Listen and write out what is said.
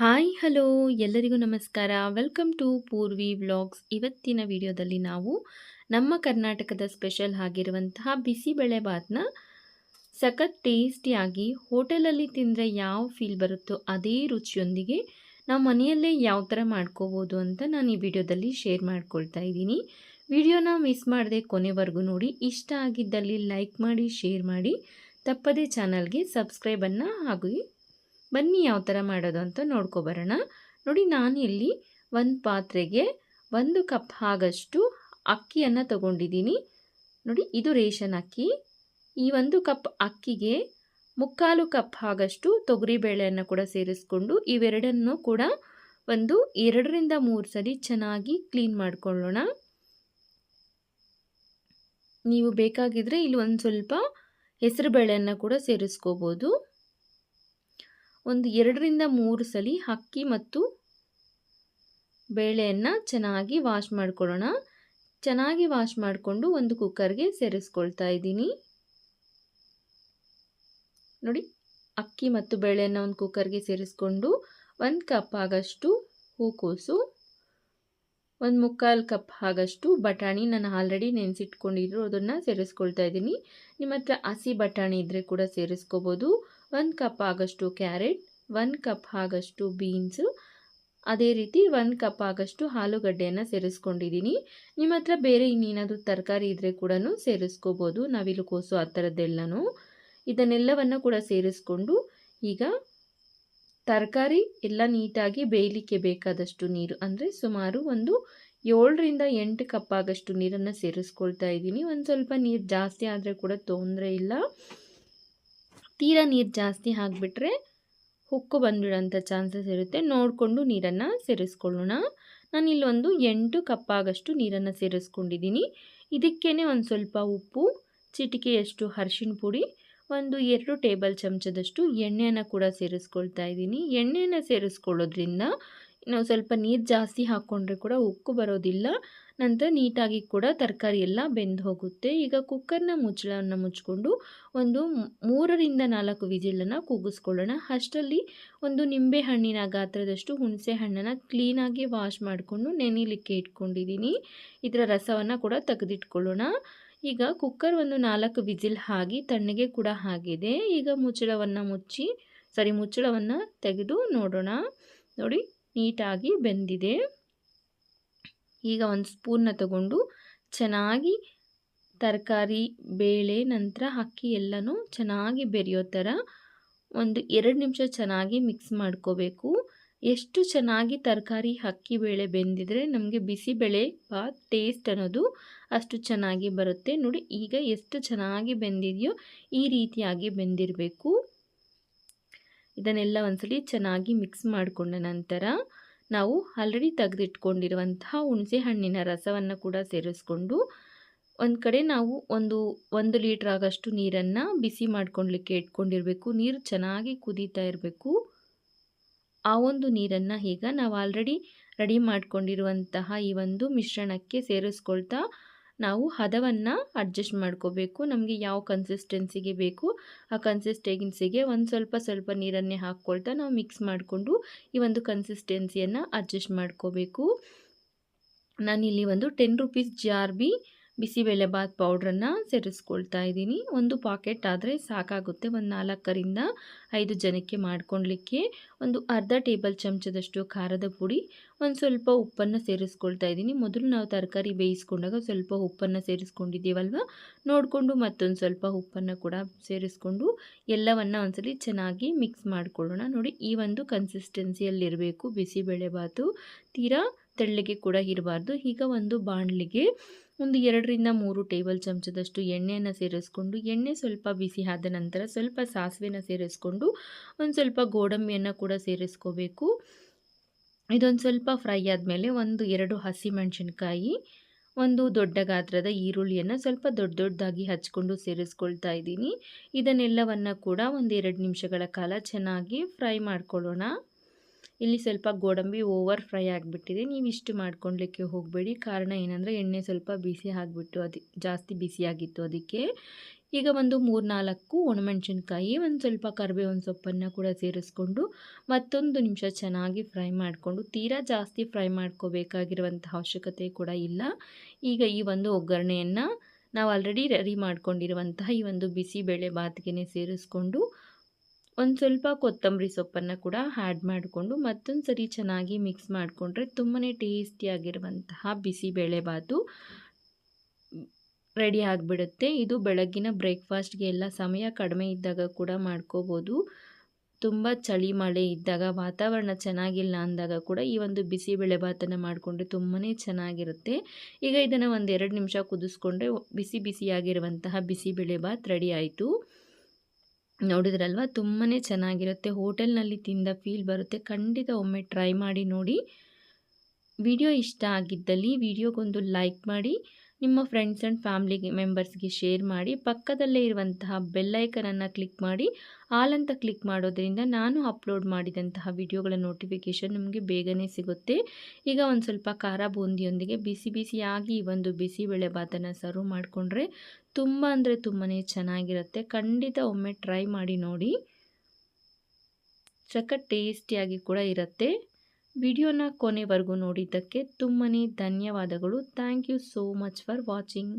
Hi, hello, ಎಲ್ಲರಿಗೂ ನಮಸ್ಕಾರ. Welcome to Purvi vlogs. ಇವತ್ತಿನ ವಿಡಿಯೋದಲ್ಲಿ ನಾವು ನಮ್ಮ ಕರ್ನಾಟಕದ ಸ್ಪೆಷಲ್ ಆಗಿರುವಂತಹ ಬಿಸಿಬೇಳೆ ಭಾತ್ನ ಸಖತ್ ಟೇಸ್ಟಿಯಾಗಿ ಹೋಟೆಲಲ್ಲಿ ತಿಂದರೆ ಯಾವ ಫೀಲ್ ಬರುತ್ತೋ ಅದೇ ರುಚಿಯೊಂದಿಗೆ ನಾವು ಮನೆಯಲ್ಲೇ ಯಾವ ಥರ ಮಾಡ್ಕೋಬೋದು ಅಂತ ನಾನು ಈ ವಿಡಿಯೋದಲ್ಲಿ ಶೇರ್ ಮಾಡ್ಕೊಳ್ತಾ ಇದ್ದೀನಿ. ವಿಡಿಯೋನ ಮಿಸ್ ಮಾಡದೆ ಕೊನೆವರೆಗೂ ನೋಡಿ. ಇಷ್ಟ ಆಗಿದ್ದಲ್ಲಿ ಲೈಕ್ ಮಾಡಿ, ಶೇರ್ ಮಾಡಿ. ತಪ್ಪದೇ ಚಾನಲ್ಗೆ ಸಬ್ಸ್ಕ್ರೈಬನ್ನು ಹಾಗೂ ಬನ್ನಿ ಯಾವ ಥರ ಮಾಡೋದು ಅಂತ ನೋಡ್ಕೊಬರೋಣ ನೋಡಿ ನಾನು ಇಲ್ಲಿ ಒಂದು ಪಾತ್ರೆಗೆ ಒಂದು ಕಪ್ ಆಗಷ್ಟು ಅಕ್ಕಿಯನ್ನು ತಗೊಂಡಿದ್ದೀನಿ. ನೋಡಿ ಇದು ರೇಷನ್ ಅಕ್ಕಿ. ಈ ಒಂದು ಕಪ್ ಅಕ್ಕಿಗೆ ಮುಕ್ಕಾಲು ಕಪ್ ಆಗಷ್ಟು ತೊಗರಿಬೇಳೆಯನ್ನು ಕೂಡ ಸೇರಿಸ್ಕೊಂಡು ಇವೆರಡನ್ನು ಕೂಡ ಒಂದು ಎರಡರಿಂದ ಮೂರು ಸರಿ ಚೆನ್ನಾಗಿ ಕ್ಲೀನ್ ಮಾಡಿಕೊಳ್ಳೋಣ. ನೀವು ಬೇಕಾಗಿದ್ದರೆ ಇಲ್ಲಿ ಒಂದು ಸ್ವಲ್ಪ ಹೆಸರು ಬೇಳೆಯನ್ನು ಕೂಡ ಸೇರಿಸ್ಕೋಬೋದು. ಒಂದು ಎರಡರಿಂದ ಮೂರು ಸಲ ಅಕ್ಕಿ ಮತ್ತು ಬೇಳೆಯನ್ನು ಚೆನ್ನಾಗಿ ವಾಶ್ ಮಾಡ್ಕೊಳ್ಳೋಣ. ಚೆನ್ನಾಗಿ ವಾಶ್ ಮಾಡಿಕೊಂಡು ಒಂದು ಕುಕ್ಕರ್ಗೆ ಸೇರಿಸ್ಕೊಳ್ತಾ ಇದ್ದೀನಿ. ನೋಡಿ, ಅಕ್ಕಿ ಮತ್ತು ಬೇಳೆಯನ್ನು ಒಂದು ಕುಕ್ಕರ್ಗೆ ಸೇರಿಸ್ಕೊಂಡು ಒಂದು ಕಪ್ ಆಗಷ್ಟು ಹೂಕೋಸು ಒಂದು ಮುಕ್ಕಾಲು ಕಪ್ ಆಗಷ್ಟು ಬಟಾಣಿ ನಾನು ಆಲ್ರೆಡಿ ನೆನೆಸಿಟ್ಕೊಂಡಿದ್ರು ಅದನ್ನು ಸೇರಿಸ್ಕೊಳ್ತಾ ಇದ್ದೀನಿ. ನಿಮ್ಮ ಹತ್ರ ಹಸಿ ಬಟಾಣಿ ಇದ್ದರೆ ಕೂಡ ಸೇರಿಸ್ಕೋಬೋದು. ಒಂದು ಕಪ್ ಆಗಷ್ಟು ಕ್ಯಾರೆಟ್ ಒಂದು ಕಪ್ ಆಗಷ್ಟು ಬೀನ್ಸು. ಅದೇ ರೀತಿ ಒಂದು ಕಪ್ ಆಗಷ್ಟು ಆಲೂಗಡ್ಡೆಯನ್ನು ಸೇರಿಸ್ಕೊಂಡಿದ್ದೀನಿ. ನಿಮ್ಮ ಹತ್ರ ಬೇರೆ ಇನ್ನೇನಾದರೂ ತರಕಾರಿ ಇದ್ದರೆ ಕೂಡ ಸೇರಿಸ್ಕೋಬೋದು. ನವಿಲು ಕೋಸು ಆ ಥರದ್ದೆಲ್ಲನೂ. ಇದನ್ನೆಲ್ಲವನ್ನು ಕೂಡ ಸೇರಿಸ್ಕೊಂಡು ಈಗ ತರಕಾರಿ ಎಲ್ಲ ನೀಟಾಗಿ ಬೇಯಲಿಕ್ಕೆ ಬೇಕಾದಷ್ಟು ನೀರು, ಅಂದರೆ ಸುಮಾರು ಒಂದು ಏಳರಿಂದ ಎಂಟು ಕಪ್ ಆಗಷ್ಟು ನೀರನ್ನು ಸೇರಿಸ್ಕೊಳ್ತಾ ಇದ್ದೀನಿ. ಒಂದು ಸ್ವಲ್ಪ ನೀರು ಜಾಸ್ತಿ ಆದರೆ ಕೂಡ ತೊಂದರೆ ಇಲ್ಲ. ತೀರಾ ನೀರು ಜಾಸ್ತಿ ಹಾಕಿಬಿಟ್ರೆ ಹುಕ್ಕು ಬಂದ್ಬಿಡೋಂಥ ಚಾನ್ಸಸ್ ಇರುತ್ತೆ. ನೋಡಿಕೊಂಡು ನೀರನ್ನು ಸೇರಿಸ್ಕೊಳ್ಳೋಣ. ನಾನು ಒಂದು ಎಂಟು ಕಪ್ಪಾಗಷ್ಟು ನೀರನ್ನು ಸೇರಿಸ್ಕೊಂಡಿದ್ದೀನಿ. ಇದಕ್ಕೇ ಒಂದು ಸ್ವಲ್ಪ ಉಪ್ಪು ಚಿಟಿಕೆಯಷ್ಟು ಅರ್ಶಿಣ ಪುಡಿ, ಒಂದು ಎರಡು ಟೇಬಲ್ ಚಮಚದಷ್ಟು ಎಣ್ಣೆಯನ್ನು ಕೂಡ ಸೇರಿಸ್ಕೊಳ್ತಾ ಇದ್ದೀನಿ. ಎಣ್ಣೆಯನ್ನು ಸೇರಿಸ್ಕೊಳ್ಳೋದ್ರಿಂದ ನಾವು ಸ್ವಲ್ಪ ನೀರು ಜಾಸ್ತಿ ಹಾಕ್ಕೊಂಡ್ರೆ ಕೂಡ ಉಕ್ಕು ಬರೋದಿಲ್ಲ. ನಂತರ ನೀಟಾಗಿ ಕೂಡ ತರಕಾರಿ ಎಲ್ಲ ಬೆಂದು ಹೋಗುತ್ತೆ. ಈಗ ಕುಕ್ಕರ್ನ ಮುಚ್ಚಳವನ್ನು ಮುಚ್ಚಿಕೊಂಡು ಒಂದು ಮೂರರಿಂದ ನಾಲ್ಕು ವಿಜಿಲನ್ನು ಕೂಗಿಸ್ಕೊಳ್ಳೋಣ. ಅಷ್ಟರಲ್ಲಿ ಒಂದು ನಿಂಬೆ ಹಣ್ಣಿನ ಗಾತ್ರದಷ್ಟು ಹುಣಸೆ ಹಣ್ಣನ್ನು ಕ್ಲೀನಾಗಿ ವಾಶ್ ಮಾಡಿಕೊಂಡು ನೆನೆಲಿಕ್ಕೆ ಇಟ್ಕೊಂಡಿದ್ದೀನಿ ಇದರ ರಸವನ್ನು ಕೂಡ ತೆಗೆದಿಟ್ಕೊಳ್ಳೋಣ. ಈಗ ಕುಕ್ಕರ್ ಒಂದು ನಾಲ್ಕು ವಿಜಿಲ್ ಆಗಿ ತಣ್ಣಗೆ ಕೂಡ ಆಗಿದೆ. ಈಗ ಮುಚ್ಚಳವನ್ನು ಮುಚ್ಚಿ ಸರಿ ಮುಚ್ಚಳವನ್ನು ತೆಗೆದು ನೋಡೋಣ. ನೋಡಿ ನೀಟಾಗಿ ಬೆಂದಿದೆ. ಈಗ ಒಂದು ಸ್ಪೂನ್ನ ತಗೊಂಡು ಚೆನ್ನಾಗಿ ತರಕಾರಿ, ಬೇಳೆ, ನಂತರ ಅಕ್ಕಿ ಎಲ್ಲನೂ ಚೆನ್ನಾಗಿ ಬೆರೆಯೋ ಥರ ಒಂದು ಎರಡು ನಿಮಿಷ ಚೆನ್ನಾಗಿ ಮಿಕ್ಸ್ ಮಾಡ್ಕೋಬೇಕು. ಎಷ್ಟು ಚೆನ್ನಾಗಿ ತರಕಾರಿ, ಅಕ್ಕಿ, ಬೇಳೆ ಬೆಂದಿದ್ರೆ ನಮಗೆ ಬಿಸಿಬೇಳೆ ಬಾತ್ ಟೇಸ್ಟ್ ಅನ್ನೋದು ಅಷ್ಟು ಚೆನ್ನಾಗಿ ಬರುತ್ತೆ. ನೋಡಿ ಈಗ ಎಷ್ಟು ಚೆನ್ನಾಗಿ ಬೆಂದಿದೆಯೋ ಈ ರೀತಿಯಾಗಿ ಬೆಂದಿರಬೇಕು. ಇದನ್ನೆಲ್ಲ ಒಂದ್ಸಲಿ ಚೆನ್ನಾಗಿ ಮಿಕ್ಸ್ ಮಾಡಿಕೊಂಡ ನಂತರ ನಾವು ಆಲ್ರೆಡಿ ತೆಗೆದಿಟ್ಕೊಂಡಿರುವಂತಹ ಹುಣಸೆ ಹಣ್ಣಿನ ರಸವನ್ನು ಕೂಡ ಸೇರಿಸ್ಕೊಂಡು ಒಂದು ಕಡೆ ನಾವು ಒಂದು ಒಂದು ಲೀಟ್ರ್ ಆಗಷ್ಟು ನೀರನ್ನು ಬಿಸಿ ಮಾಡ್ಕೊಳ್ಲಿಕ್ಕೆ ಇಟ್ಕೊಂಡಿರಬೇಕು. ನೀರು ಚೆನ್ನಾಗಿ ಕುದೀತಾ ಇರಬೇಕು. ಆ ಒಂದು ನೀರನ್ನು ಈಗ ನಾವು ಆಲ್ರೆಡಿ ರೆಡಿ ಮಾಡ್ಕೊಂಡಿರುವಂತಹ ಈ ಒಂದು ಮಿಶ್ರಣಕ್ಕೆ ಸೇರಿಸ್ಕೊಳ್ತಾ ನಾವು ಹದವನ್ನು ಅಡ್ಜಸ್ಟ್ ಮಾಡ್ಕೋಬೇಕು. ನಮಗೆ ಯಾವ ಕನ್ಸಿಸ್ಟೆನ್ಸಿಗೆ ಬೇಕು, ಆ ಕನ್ಸಿಸ್ಟೆನ್ಸಿಗೆ ಒಂದು ಸ್ವಲ್ಪ ಸ್ವಲ್ಪ ನೀರನ್ನೇ ಹಾಕ್ಕೊಳ್ತಾ ನಾವು ಮಿಕ್ಸ್ ಮಾಡಿಕೊಂಡು ಈ ಒಂದು ಕನ್ಸಿಸ್ಟೆನ್ಸಿಯನ್ನು ಅಡ್ಜಸ್ಟ್ ಮಾಡ್ಕೋಬೇಕು. ನಾನಿಲ್ಲಿ ಒಂದು ಟೆನ್ ರುಪೀಸ್ ಜಾರ್ ಬಿ ಬಿಸಿಬೇಳೆಬಾತ್ ಪೌಡ್ರನ್ನು ಸೇರಿಸ್ಕೊಳ್ತಾ ಇದ್ದೀನಿ. ಒಂದು ಪಾಕೆಟ್ ಆದರೆ ಸಾಕಾಗುತ್ತೆ. ಒಂದು ನಾಲ್ಕರಿಂದ ಐದು ಜನಕ್ಕೆ ಮಾಡ್ಕೊಳ್ಲಿಕ್ಕೆ ಒಂದು ಅರ್ಧ ಟೇಬಲ್ ಚಮಚದಷ್ಟು ಖಾರದ ಪುಡಿ, ಒಂದು ಸ್ವಲ್ಪ ಉಪ್ಪನ್ನು ಸೇರಿಸ್ಕೊಳ್ತಾ ಇದ್ದೀನಿ. ಮೊದಲು ನಾವು ತರಕಾರಿ ಬೇಯಿಸ್ಕೊಂಡಾಗ ಸ್ವಲ್ಪ ಉಪ್ಪನ್ನು ಸೇರಿಸ್ಕೊಂಡಿದ್ದೀವಲ್ವ? ನೋಡಿಕೊಂಡು ಮತ್ತೊಂದು ಸ್ವಲ್ಪ ಉಪ್ಪನ್ನು ಕೂಡ ಸೇರಿಸ್ಕೊಂಡು ಎಲ್ಲವನ್ನು ಒಂದ್ಸಲಿ ಚೆನ್ನಾಗಿ ಮಿಕ್ಸ್ ಮಾಡಿಕೊಳ್ಳೋಣ. ನೋಡಿ, ಈ ಒಂದು ಕನ್ಸಿಸ್ಟೆನ್ಸಿಯಲ್ಲಿರಬೇಕು ಬಿಸಿಬೇಳೆಬಾತು ತೀರಾ ತೆಳ್ಳಗೆ ಕೂಡ ಇರಬಾರ್ದು. ಈಗ ಒಂದು ಬಾಣಲಿಗೆ ಒಂದು ಎರಡರಿಂದ ಮೂರು ಟೇಬಲ್ ಚಮಚದಷ್ಟು ಎಣ್ಣೆಯನ್ನು ಸೇರಿಸ್ಕೊಂಡು, ಎಣ್ಣೆ ಸ್ವಲ್ಪ ಬಿಸಿ ಆದ ನಂತರ ಸ್ವಲ್ಪ ಸಾಸಿವೆನ ಸೇರಿಸ್ಕೊಂಡು, ಒಂದು ಸ್ವಲ್ಪ ಗೋಡಂಬಿಯನ್ನು ಕೂಡ ಸೇರಿಸ್ಕೋಬೇಕು. ಇದೊಂದು ಸ್ವಲ್ಪ ಫ್ರೈ ಆದಮೇಲೆ ಒಂದು ಎರಡು ಹಸಿಮೆಣಸಿನ್ಕಾಯಿ, ಒಂದು ದೊಡ್ಡ ಗಾತ್ರದ ಈರುಳ್ಳಿಯನ್ನು ಸ್ವಲ್ಪ ದೊಡ್ಡ ದೊಡ್ಡದಾಗಿ ಹಚ್ಕೊಂಡು ಸೇರಿಸ್ಕೊಳ್ತಾ ಇದ್ದೀನಿ. ಇದನ್ನೆಲ್ಲವನ್ನು ಕೂಡ ಒಂದು ಎರಡು ನಿಮಿಷಗಳ ಕಾಲ ಚೆನ್ನಾಗಿ ಫ್ರೈ ಮಾಡ್ಕೊಳ್ಳೋಣ. ಇಲ್ಲಿ ಸ್ವಲ್ಪ ಗೋಡಂಬಿ ಓವರ್ ಫ್ರೈ ಆಗಿಬಿಟ್ಟಿದೆ. ನೀವು ಇಷ್ಟು ಮಾಡ್ಕೊಳ್ಲಿಕ್ಕೆ ಹೋಗಬೇಡಿ. ಕಾರಣ ಏನಂದರೆ ಎಣ್ಣೆ ಸ್ವಲ್ಪ ಬಿಸಿ ಆಗಿಬಿಟ್ಟು ಅದು, ಜಾಸ್ತಿ ಬಿಸಿಯಾಗಿತ್ತು ಅದಕ್ಕೆ. ಈಗ ಒಂದು ಮೂರು ನಾಲ್ಕು ಒಣಮೆಣಸಿನ್ಕಾಯಿ, ಒಂದು ಸ್ವಲ್ಪ ಕರಿಬೇವಿನ ಸೊಪ್ಪನ್ನು ಕೂಡ ಸೇರಿಸ್ಕೊಂಡು ಮತ್ತೊಂದು ನಿಮಿಷ ಚೆನ್ನಾಗಿ ಫ್ರೈ ಮಾಡಿಕೊಂಡು, ತೀರಾ ಜಾಸ್ತಿ ಫ್ರೈ ಮಾಡ್ಕೋಬೇಕಾಗಿರುವಂಥ ಅವಶ್ಯಕತೆ ಕೂಡ ಇಲ್ಲ. ಈಗ ಈ ಒಂದು ಒಗ್ಗರಣೆಯನ್ನು ನಾವು ಆಲ್ರೆಡಿ ರೆಡಿ ಮಾಡ್ಕೊಂಡಿರುವಂತಹ ಈ ಒಂದು ಬಿಸಿಬೇಳೆ ಬಾತ್ಗೆ ಸೇರಿಸ್ಕೊಂಡು ಒಂದು ಸ್ವಲ್ಪ ಕೊತ್ತಂಬರಿ ಸೊಪ್ಪನ್ನು ಕೂಡ ಆ್ಯಡ್ ಮಾಡಿಕೊಂಡು ಮತ್ತೊಂದು ಸರಿ ಚೆನ್ನಾಗಿ ಮಿಕ್ಸ್ ಮಾಡಿಕೊಂಡ್ರೆ ತುಂಬಾ ಟೇಸ್ಟಿಯಾಗಿರುವಂತಹ ಬಿಸಿಬೇಳೆಬಾತು ರೆಡಿ ಆಗಿಬಿಡುತ್ತೆ. ಇದು ಬೆಳಗ್ಗಿನ ಬ್ರೇಕ್ಫಾಸ್ಟ್ಗೆ ಎಲ್ಲ ಸಮಯ ಕಡಿಮೆ ಇದ್ದಾಗ ಕೂಡ ಮಾಡ್ಕೋಬೋದು. ತುಂಬ ಚಳಿ ಮಳೆ ಇದ್ದಾಗ, ವಾತಾವರಣ ಚೆನ್ನಾಗಿಲ್ಲ ಅಂದಾಗ ಕೂಡ ಈ ಒಂದು ಬಿಸಿಬೇಳೆ ಭಾತನ್ನು ಮಾಡಿಕೊಂಡ್ರೆ ತುಂಬಾ ಚೆನ್ನಾಗಿರುತ್ತೆ. ಈಗ ಇದನ್ನು ಒಂದು ಎರಡು ನಿಮಿಷ ಕುದಿಸ್ಕೊಂಡ್ರೆ ಬಿಸಿ ಬಿಸಿಯಾಗಿರುವಂತಹ ಬಿಸಿಬೇಳೆ ಭಾತ್ ರೆಡಿ ಆಯಿತು. ನೋಡಿದ್ರಲ್ವ? ತುಂಬಾ ಚೆನ್ನಾಗಿರುತ್ತೆ. ಹೋಟೆಲ್ನಲ್ಲಿ ತಿಂದ ಫೀಲ್ ಬರುತ್ತೆ. ಖಂಡಿತ ಒಮ್ಮೆ ಟ್ರೈ ಮಾಡಿ ನೋಡಿ. ವಿಡಿಯೋ ಇಷ್ಟ ಆಗಿದ್ದಲ್ಲಿ ವಿಡಿಯೋಗೊಂದು ಲೈಕ್ ಮಾಡಿ. ನಿಮ್ಮ ಫ್ರೆಂಡ್ಸ್ ಆ್ಯಂಡ್ ಫ್ಯಾಮ್ಲಿ ಮೆಂಬರ್ಸ್ಗೆ ಶೇರ್ ಮಾಡಿ, ಪಕ್ಕದಲ್ಲೇ ಇರುವಂತಹ ಬೆಲ್ಲೈಕನನ್ನು ಕ್ಲಿಕ್ ಮಾಡಿ ಆಲ್ ಅಂತ ಕ್ಲಿಕ್ ಮಾಡೋದ್ರಿಂದ ನಾನು ಅಪ್ಲೋಡ್ ಮಾಡಿದಂತಹ ವಿಡಿಯೋಗಳ ನೋಟಿಫಿಕೇಷನ್ ನಿಮಗೆ ಬೇಗನೆ ಸಿಗುತ್ತೆ. ಈಗ ಒಂದು ಸ್ವಲ್ಪ ಖಾರ ಬೂಂದಿಯೊಂದಿಗೆ ಬಿಸಿ ಬಿಸಿಯಾಗಿ ಈ ಒಂದು ಬಿಸಿಬೇಳೆ ಭಾತನ್ನು ಸರ್ವ್ ಮಾಡಿಕೊಂಡ್ರೆ ತುಂಬ ಅಂದರೆ ತುಂಬಾ ಚೆನ್ನಾಗಿರುತ್ತೆ. ಖಂಡಿತ ಒಮ್ಮೆ ಟ್ರೈ ಮಾಡಿ ನೋಡಿ. ಸಖತ್ ಟೇಸ್ಟಿಯಾಗಿ ಕೂಡ ಇರುತ್ತೆ. ವಿಡಿಯೋನ ಕೊನೆವರೆಗೂ ನೋಡಿದ್ದಕ್ಕೆ ತುಂಬಾ ಧನ್ಯವಾದಗಳು. Thank you so much for watching.